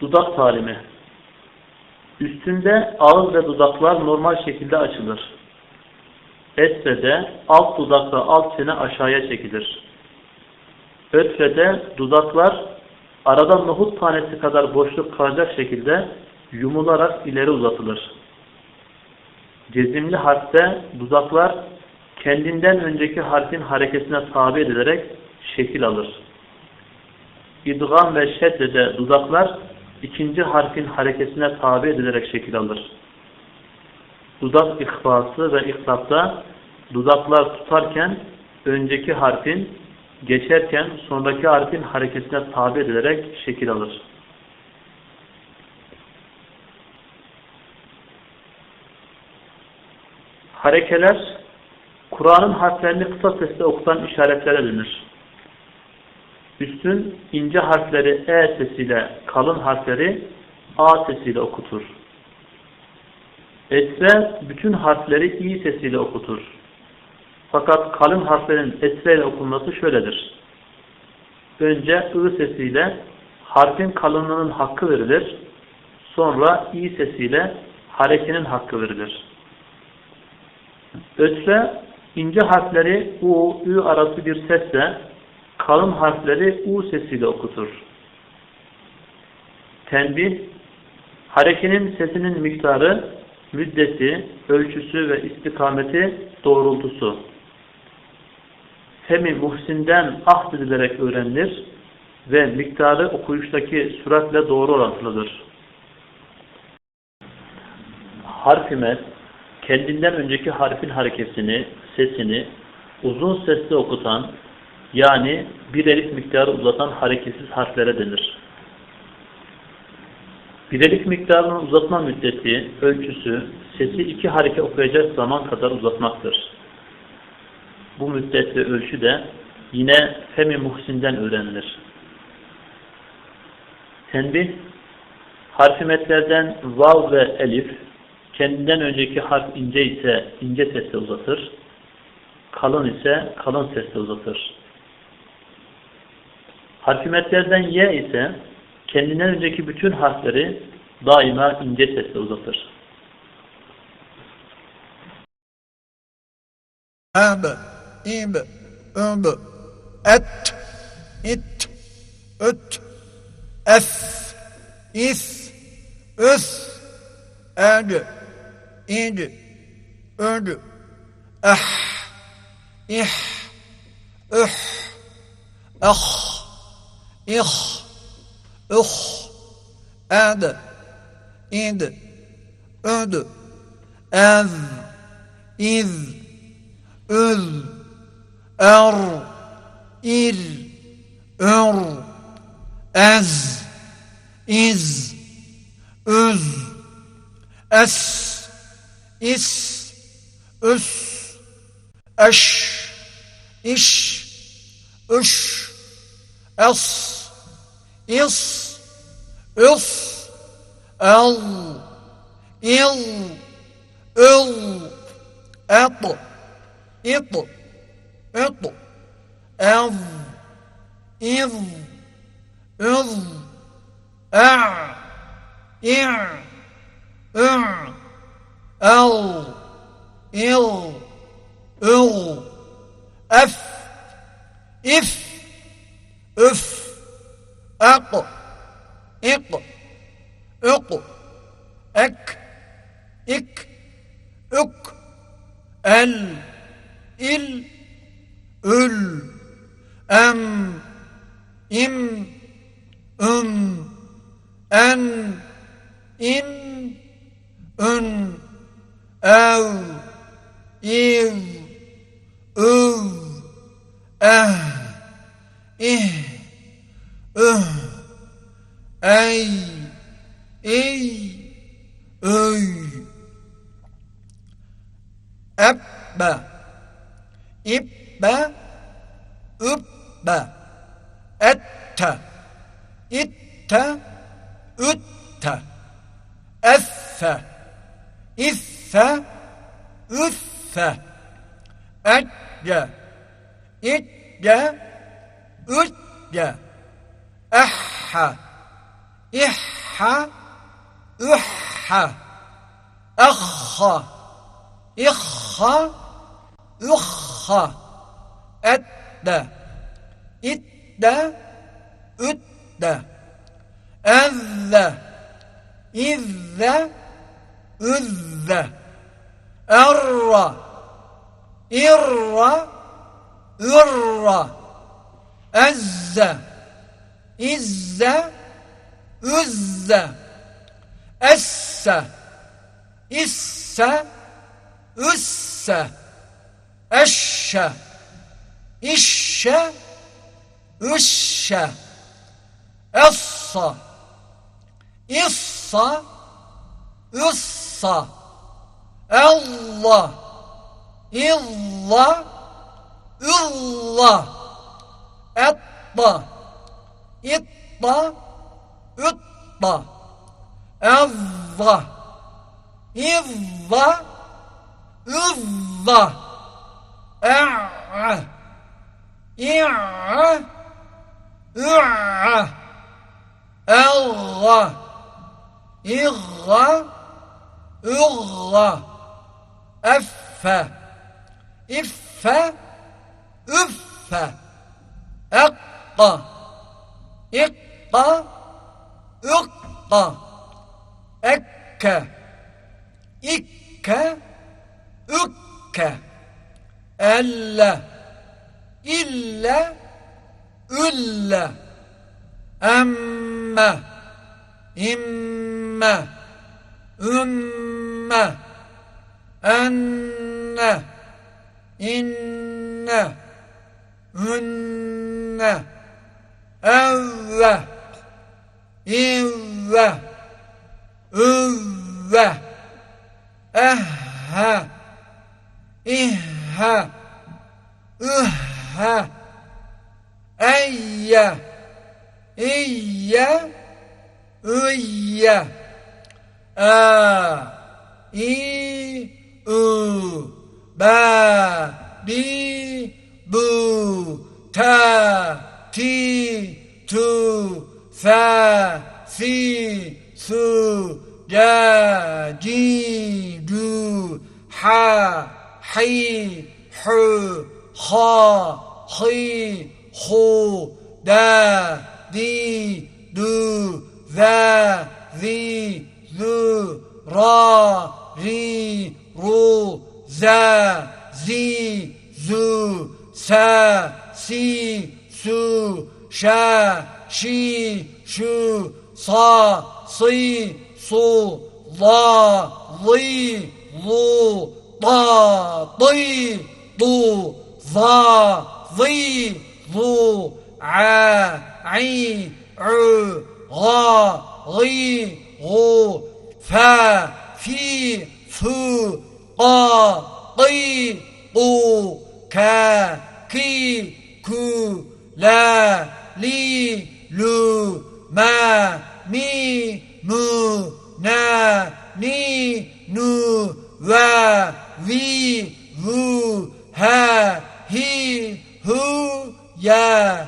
Dudak talimi. Üstünde ağız ve dudaklar normal şekilde açılır. Esrede alt dudak ve alt çene aşağıya çekilir. Ötrede dudaklar arada nohut tanesi kadar boşluk kalacak şekilde yumularak ileri uzatılır. Cezimli harfte dudaklar kendinden önceki harfin hareketine tabi edilerek şekil alır. İdgam ve şeddede dudaklar ikinci harfin hareketine tabi edilerek şekil alır. Dudak ihfası ve ihlapta dudaklar tutarken önceki harfin geçerken sonraki harfin hareketine tabi edilerek şekil alır. Harekeler Kur'an'ın harflerini kısa sesle okutan işaretlere denir. Üstün ince harfleri E sesiyle, kalın harfleri A sesiyle okutur. Esre bütün harfleri İ sesiyle okutur. Fakat kalın harflerin esre ile okunması şöyledir. Önce I sesiyle harfin kalınlığının hakkı verilir. Sonra İ sesiyle harekenin hakkı verilir. Ötre ince harfleri U, Ü arası bir sesle kalın harfleri U sesiyle okutur. Tenbih, harekenin sesinin miktarı, müddeti, ölçüsü ve istikameti doğrultusu. Femi muhsinden ahd edilerek öğrenilir ve miktarı okuyuştaki süratle doğru orantılıdır. Harfimet, kendinden önceki harfin hareketini, sesini uzun sesle okutan, yani bir elif miktarı uzatan hareketsiz harflere denir. Bir elif miktarının uzatma müddeti, ölçüsü, sesi iki hareke okuyacak zaman kadar uzatmaktır. Bu müddet ve ölçü de yine Femi Muhsin'den öğrenilir. Tenbih, harfimetlerden vav ve elif, kendinden önceki harf ince ise ince sesle uzatır, kalın ise kalın sesle uzatır. Harfimetlerden Y ise kendinden önceki bütün harfleri daima ince sesle uzatır. ab, ib, ub, et, it, üt, es, is, üs, ed, id, üd, ah, ih, üh, ah, ih, uh, ed, id, üd, ez, iz, üz, er, ir, ür, ez, iz, üz, es, is, üs, eş, iş, üş, es, is, üs, el, il, ül, et, it, it, ev, iz, üz, er, ir, ür, el, il, ül, ef, if, üf, ek, ik, ük, ek, ik, ük, el, il, ül, em, im, üm, en, in, ün, ev, iv, üv, eh, ih, ey, iy, öy, ebbe, ibbe, übbe, ette, itte, ütte, esse, isse, üsse, ecce, itce, ütce, ehhe, ihhe, أح أح أخ إخ أخ أد إد أد أذ إذ أذ أر إر إر أز إز Üzze, esse, isse, üsse, eşşe, işşe, üşşe, essa, issa, ıssa, Allah, illa, illa, etta, itta, Ütta, Ezza, İzza, Üzza, E'a, e'e. İ'a, Ü'a, Elga, İgga, Ügga, Effe, İffe, Üffe, Ekka, İkka, اقطة أكة إكة أكة ألا إلا إلا أما إما أما أن. إن. هن أذى İvve, üvve, ehhe, ihhe, ühhe, eyye, iyye, üyye, e, i, ü, be, bi, bu, te, ti, tu, ثا ثي ثو جا جي دو حا حي حو خا خي خو دا دي دو ذا ذي ذو را ري رو ذا زي زو سا سي سو شا شي شو صا صي صو ضا ضي ضو طا طي طو ظا ظي ظو عا عي عو غا غي غو فا في فو قا قي قو كا كي كو لا لي lu, ma, mi, mu, na, ni, nu, va, vi, vu, ha, hi, hu, ya,